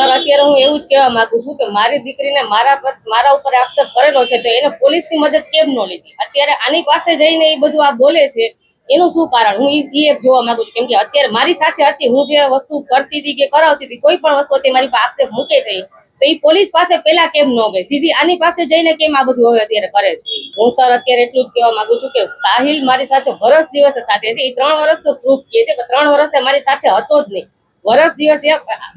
Sir, અત્યારે હું એવું જ કહેવા માંગુ છું કે મારી દીકરીને મારા પર મારા ઉપર આક્ષેપ કરેલો છે, તો એને પોલીસની મદદ કેમ ન લીધી? અત્યારે આની પાસે જઈને એ બધું આ બોલે છે, એનું શું કારણ? હું એ જોવા માંગુ છું, કેમ કે અત્યારે મારી સાથે હતી, હું જે વસ્તુ કરતી હતી કે કરાવતી હતી, કોઈ પણ વસ્તુ હતી, મારી પાસે આક્ષેપ મૂકે છે તો એ પોલીસ પાસે પેલા કેમ ન ગઈ? સીધી આની પાસે જઈને કેમ આ બધું હવે અત્યારે કરે છે? હું સર, અત્યારે એટલું જ કહેવા માંગુ છું કે સાહિલ મારી સાથે વર્ષ દિવસે સાથે છે એ ત્રણ વર્ષનો પ્રૂફ કહે છે કે ત્રણ વર્ષે મારી સાથે હતો જ નહીં. વરસ દિવસ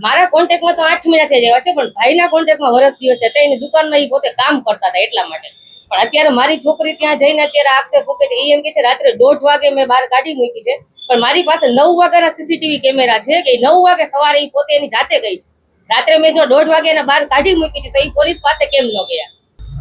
મારા કોન્ટેક્ટમાં તો આઠ મહિના થઈ ગયા છે, પણ ભાઈના કોન્ટેક્ટમાં વરસ દિવસ હતા એની દુકાનમાં એ પોતે કામ કરતા હતા એટલા માટે. પણ અત્યારે મારી છોકરી ત્યાં જઈને અત્યારે આક્ષેપ મૂકે છે એ એમ કે છે, રાત્રે દોઢ વાગે મેં બહાર કાઢી મૂકી છે, પણ મારી પાસે નવ વાગ્યાના સીસીટીવી કેમેરા છે કે નવ વાગે સવારે એ પોતે એની જાતે ગઈ છે. રાત્રે મેં જો દોઢ વાગે એના બહાર કાઢી મૂકી હતી તો એ પોલીસ પાસે કેમ ન ગયા?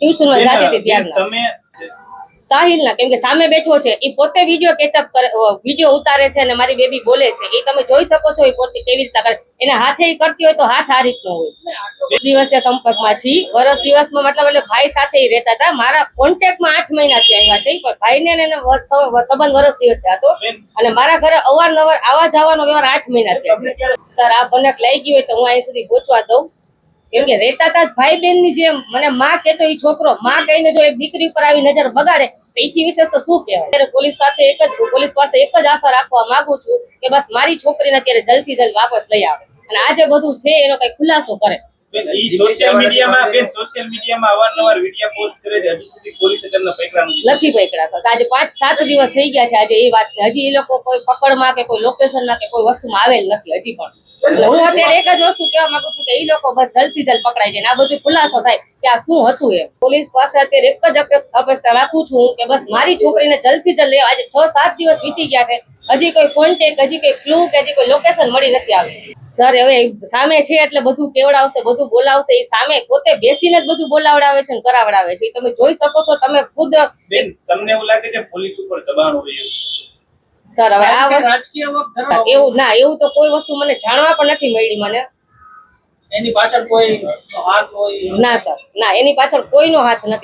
ટ્યુશનમાં જાતી હતી ત્યારના તમે સાહિલના કેમ કે સામે બેઠો છે એ પોતે વીડિયો કેચઅપ કરે વીડિયો ઉતારે છે અને મારી બેબી બોલે છે. એ તમે જોઈ શકો છો એ પોતે કેવી રીતના કરે. એના હાથે એ કરતી હોય તો હાથ આ રીતનો હોય. દિવસે સંપર્કમાં છી વર્ષ દિવસમાં મતલબ એટલે ભાઈ સાથે રહેતા હતા. મારા કોન્ટેક્ટમાં આઠ મહિનાથી આવ્યા છે પણ ભાઈને ને એને સંબંધ વર્ષ દિવસ હતો. અને મારા ઘરે અવારનવાર આવા જવાનો વ્યવહાર આઠ મહિના થયા છે સર આ ભનક લઈ ગયું હોય તો હું અહીં સુધી પહોંચવા દઉં. કેમ કે રહેતા હતા ભાઈ બેનની જેમ. મને માં કેતો એ છોકરો માં કહીને જો એક દીકરી ઉપર આવી નજર બગાડે તો એથી વિશેષ તો શું કહેવાય? અત્યારે પોલીસ સાથે એક જ પોલીસ પાસે એક જ આશા રાખવા માંગુ છું કે બસ મારી છોકરીને અત્યારે જલ્દી જલ્દ વાપસ લઈ આવે. અને આ જે બધું છે એનો કઈ ખુલાસો કરે. સોશિયલ મીડિયામાં બેન સોશિયલ મીડિયામાં અવારનવાર વીડિયો પોસ્ટ કરે છે. હજુ સુધી પોલીસે તેમને પકડ્યા નથી. નથી સર આજે પાંચ સાત દિવસ થઈ ગયા છે. આજે એ વાત હજી એ લોકો કોઈ પકડમાં કે કોઈ લોકેશનમાં કે કોઈ વસ્તુમાં આવેલ નથી હજી પણ. હું અત્યારે એક જ વસ્તુ કહેવા માંગુ છું કે એ લોકો બસ જલ્દી જલ્દ પકડાઈ જાય આ બધું ખુલાસો થાય કે આ શું હતું એ પોલીસ પાસે અત્યારે એક જ અપે- અપેક્ષા રાખું છું કે બસ મારી છોકરીને જલ્દી જલ્દ લેવા આજે છ સાત દિવસ વીતી ગયા છે. હજી કોઈ કોન્ટેક હજી કોઈ ક્લુ કે હજી કોઈ લોકેશન મળી નથી આવી સર હવે સામે છે એટલે બધું કેવડાવશે બધું બોલાવશે. એ સામે પોતે બેસીને જ બધું બોલાવડાવે છે ને કરાવડાવે છે. એ તમે જોઈ શકો છો તમે ખુદ તમને એવું લાગે છે પોલીસ ઉપર દબાણ હોય? સર હવે આ વસ્તુ રાજકીય વખત એવું ના એવું તો કોઈ વસ્તુ મને જાણવા પણ નથી મળી મને. એની પાછળ કોઈ હાથ હોય? ના સર ના એની પાછળ કોઈનો હાથ નથી.